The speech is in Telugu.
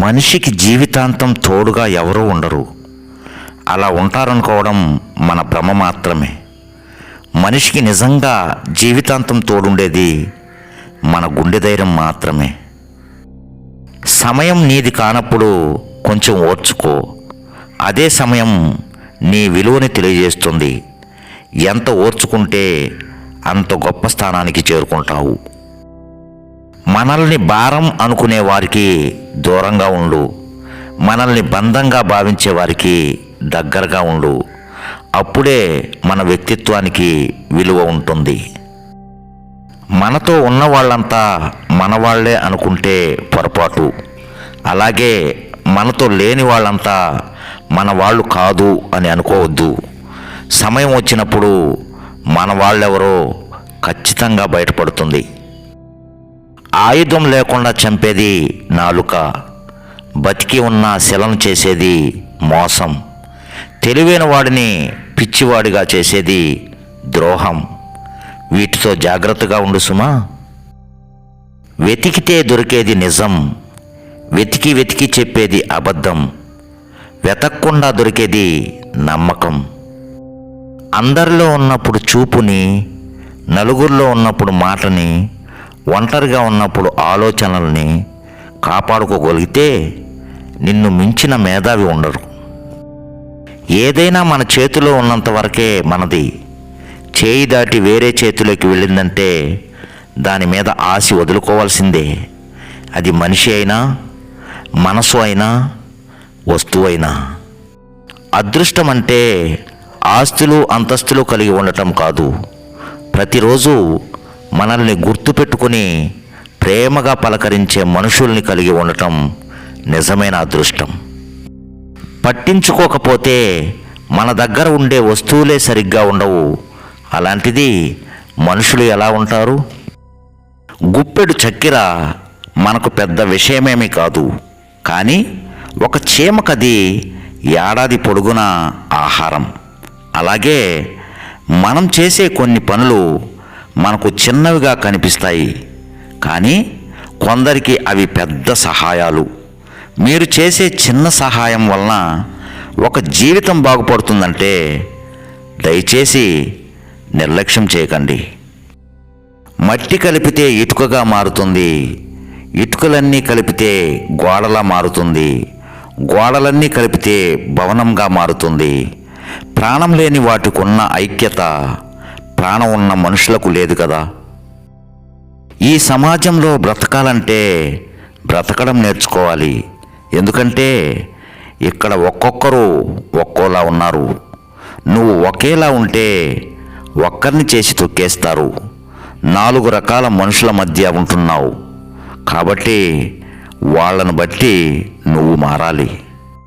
మనిషికి జీవితాంతం తోడుగా ఎవరూ ఉండరు. అలా ఉంటారనుకోవడం మన భ్రమ మాత్రమే. మనిషికి నిజంగా జీవితాంతం తోడుండేది మన గుండె ధైర్యం మాత్రమే. సమయం నీది కానప్పుడు కొంచెం ఓర్చుకో. అదే సమయం నీ విలువని తెలియజేస్తుంది. ఎంత ఓర్చుకుంటే అంత గొప్ప స్థానానికి చేరుకుంటావు. మనల్ని భారం అనుకునే వారికి దూరంగా ఉండు. మనల్ని బంధంగా భావించే వారికి దగ్గరగా ఉండు. అప్పుడే మన వ్యక్తిత్వానికి విలువ ఉంటుంది. మనతో ఉన్న వాళ్ళంతా మన వాళ్ళే అనుకుంటే పొరపాటు. అలాగే మనతో లేని వాళ్ళంతా మన వాళ్ళు కాదు అని అనుకోవద్దు. సమయం వచ్చినప్పుడు మన వాళ్ళెవరో ఖచ్చితంగా బయటపడుతుంది. ఆయుధం లేకుండా చంపేది నాలుక బతికి ఉన్న శిలను చేసేది మోసం తెలివైన వాడిని పిచ్చివాడిగా చేసేది ద్రోహం. వీటితో జాగ్రత్తగా ఉండు సుమా. వెతికితే దొరికేది నిజం వెతికి వెతికి చెప్పేది అబద్ధం వెతక్కుండా దొరికేది నమ్మకం. అందరిలో ఉన్నప్పుడు చూపుని నలుగురిలో ఉన్నప్పుడు మాటని ఒంటరిగా ఉన్నప్పుడు ఆలోచనల్ని కాపాడుకోగలిగితే నిన్ను మించిన మేధావి ఉండరు. ఏదైనా మన చేతిలో ఉన్నంత వరకే మనది. చేయి దాటి వేరే చేతిలోకి వెళ్ళిందంటే దాని మీద ఆశ వదులుకోవాల్సిందే. అది మనిషి అయినా మనసు అయినా వస్తువు అయినా. అదృష్టం అంటే ఆస్తులు అంతస్తులు కలిగి ఉండటం కాదు. ప్రతిరోజు మనల్ని గుర్తుపెట్టుకొని ప్రేమగా పలకరించే మనుషుల్ని కలిగి ఉండటం నిజమైన అదృష్టం. పట్టించుకోకపోతే మన దగ్గర ఉండే వస్తువులే సరిగ్గా ఉండవు. అలాంటిది మనుషులు ఎలా ఉంటారు? గుప్పెడు చక్కెర మనకు పెద్ద విషయమేమీ కాదు. కానీ ఒక చీమకది ఏడాది పొడుగున ఆహారం. అలాగే మనం చేసే కొన్ని పనులు మనకు చిన్నవిగా కనిపిస్తాయి. కానీ కొందరికి అవి పెద్ద సహాయాలు. మీరు చేసే చిన్న సహాయం వలన ఒక జీవితం బాగుపడుతుందంటే దయచేసి నిర్లక్ష్యం చేయకండి. మట్టి కలిపితే ఇటుకగా మారుతుంది. ఇటుకలన్నీ కలిపితే గోడలా మారుతుంది. గోడలన్నీ కలిపితే భవనంగా మారుతుంది. ప్రాణం లేని వాటికున్న ఐక్యత ప్రాణం ఉన్న మనుషులకు లేదు కదా. ఈ సమాజంలో బ్రతకాలంటే బ్రతకడం నేర్చుకోవాలి. ఎందుకంటే ఇక్కడ ఒక్కొక్కరు ఒక్కోలా ఉన్నారు. నువ్వు ఒకేలా ఉంటే ఒక్కరిని చేసి తొక్కేస్తారు. నాలుగు రకాల మనుషుల మధ్య ఉంటున్నావు. కాబట్టి వాళ్ళను బట్టి నువ్వు మారాలి.